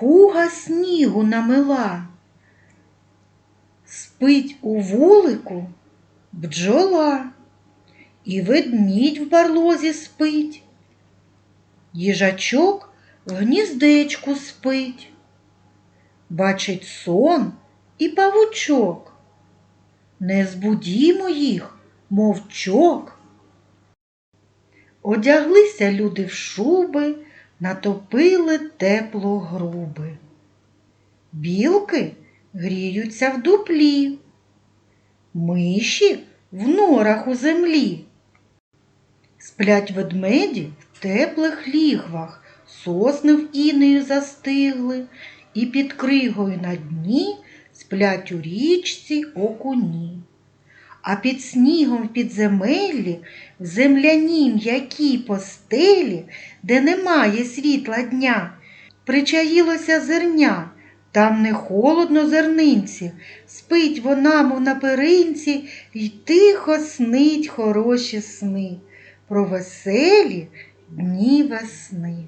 куга снігу намила. Спить у вулику бджола, і ведмідь в барлозі спить. Їжачок в гніздечку спить. Бачить сон і павучок. Не збудімо їх, мовчок. Одяглися люди в шуби, натопили тепло груби. Білки гріються в дуплі, миші в норах у землі. Сплять ведмеді в теплих лігвах, сосни в інею застигли, і під кригою на дні сплять у річці окуні. А під снігом в підземеллі, в земляній м'якій постелі, де немає світла дня, причаїлося зерня, там не холодно зернинці, спить вона, мов на перинці, й тихо снить хороші сни про веселі дні весни.